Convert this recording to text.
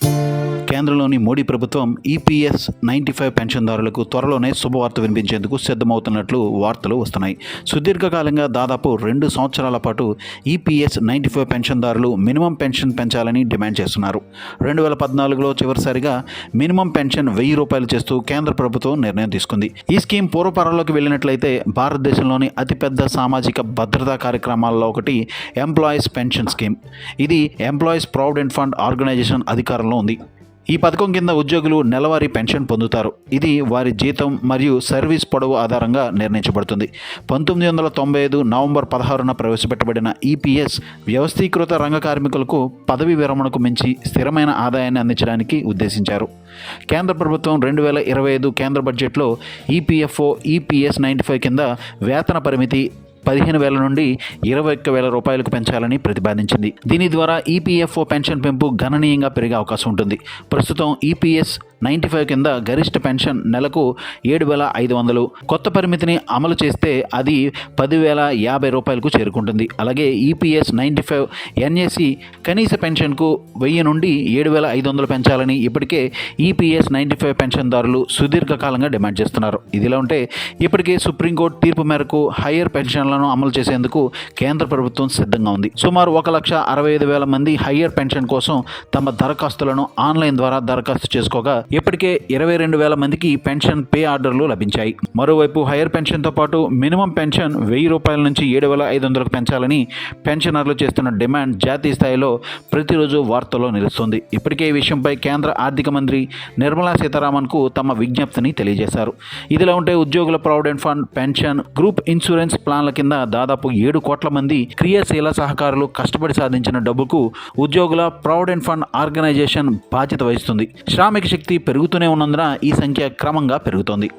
Thank you. కేంద్రంలోని మోడీ ప్రభుత్వం EPS ninety five పెన్షన్దారులకు త్వరలోనే శుభవార్త వినిపించేందుకు సిద్ధమవుతున్నట్లు వార్తలు వస్తున్నాయి. సుదీర్ఘకాలంగా దాదాపు రెండు సంవత్సరాల పాటు ఈపీఎస్ నైంటీ ఫైవ్ పెన్షన్దారులు మినిమం పెన్షన్ పెంచాలని డిమాండ్ చేస్తున్నారు. రెండు వేల పద్నాలుగులో చివరిసారిగా మినిమం పెన్షన్ వెయ్యి రూపాయలు చేస్తూ కేంద్ర ప్రభుత్వం నిర్ణయం తీసుకుంది. ఈ స్కీమ్ పూర్వపరంలోకి వెళ్ళినట్లయితే భారతదేశంలోని అతిపెద్ద సామాజిక భద్రతా కార్యక్రమాల్లో ఒకటి ఎంప్లాయీస్ పెన్షన్ స్కీమ్. ఇది ఎంప్లాయీస్ ప్రావిడెంట్ ఫండ్ ఆర్గనైజేషన్ అధికారంలో ఉంది. ఈ పథకం కింద ఉద్యోగులు నెలవారీ పెన్షన్ పొందుతారు. ఇది వారి జీతం మరియు సర్వీస్ పొడవు ఆధారంగా నిర్ణయించబడుతుంది. పంతొమ్మిది వందల తొంభై ఐదు నవంబర్ పదహారున ప్రవేశపెట్టబడిన ఈపీఎస్ వ్యవస్థీకృత రంగ కార్మికులకు పదవి విరమణకు మించి స్థిరమైన ఆదాయాన్ని అందించడానికి ఉద్దేశించారు. కేంద్ర ప్రభుత్వం రెండు వేల ఇరవై ఐదు కేంద్ర బడ్జెట్లో ఈపీఎఫ్ఓ ఈపీఎస్ నైంటీ ఫైవ్ కింద వేతన పరిమితి పదిహేను వేల నుండి ఇరవై ఒక్క వేల రూపాయలకు పెంచాలని ప్రతిపాదించింది. దీని ద్వారా ఈపీఎఫ్ఓ పెన్షన్ పెంపు గణనీయంగా పెరిగే అవకాశం ఉంటుంది. ప్రస్తుతం ఈపీఎస్ నైంటీ ఫైవ్ కింద గరిష్ట పెన్షన్ నెలకు ఏడు వేల ఐదు వందలు. కొత్త పరిమితిని అమలు చేస్తే అది పదివేల యాభై రూపాయలకు చేరుకుంటుంది. అలాగే ఈపీఎస్ నైంటీ ఫైవ్ ఎన్ఏసి కనీస పెన్షన్కు వెయ్యి నుండి ఏడు వేల ఐదు వందలు పెంచాలని ఇప్పటికే ఈపీఎస్ నైంటీ ఫైవ్ పెన్షన్దారులు సుదీర్ఘకాలంగా డిమాండ్ చేస్తున్నారు. ఇదిలా ఉంటే ఇప్పటికే సుప్రీంకోర్టు తీర్పు మేరకు హయ్యర్ పథకాలను అమలు చేసేందుకు కేంద్ర ప్రభుత్వం సిద్ధంగా ఉంది. సుమారు ఒక లక్ష అరవై ఐదు వేల మంది హయ్యర్ పెన్షన్ కోసం తమ దరఖాస్తులను ఆన్లైన్ ద్వారా దరఖాస్తు చేసుకోగా ఇప్పటికే ఇరవై రెండు వేల మందికి పెన్షన్ పే ఆర్డర్లు లభించాయి. మరోవైపు హైయర్ పెన్షన్తో పాటు మినిమం పెన్షన్ వెయ్యి రూపాయల నుంచి ఏడు వేల ఐదు వందలకు పెంచాలని పెన్షనర్లు చేస్తున్న డిమాండ్ జాతీయ స్థాయిలో ప్రతిరోజు వార్తల్లో నిలుస్తుంది. ఇప్పటికే ఈ విషయంపై కేంద్ర ఆర్థిక మంత్రి నిర్మలా సీతారామన్కు తమ విజ్ఞప్తిని తెలియజేశారు. ఇదిలా ఉంటే ఉద్యోగుల provident fund pension group insurance ప్లాన్ల కింద దాదాపు ఏడు కోట్ల మంది క్రియాశీల సహకారులు కష్టపడి సాధించిన డబ్బుకు ఉద్యోగుల ప్రావిడెంట్ ఫండ్ ఆర్గనైజేషన్ బాధ్యత వహిస్తుంది. శ్రామిక శక్తి పెరుగుతూనే ఉన్నందున ఈ సంఖ్య క్రమంగా పెరుగుతోంది.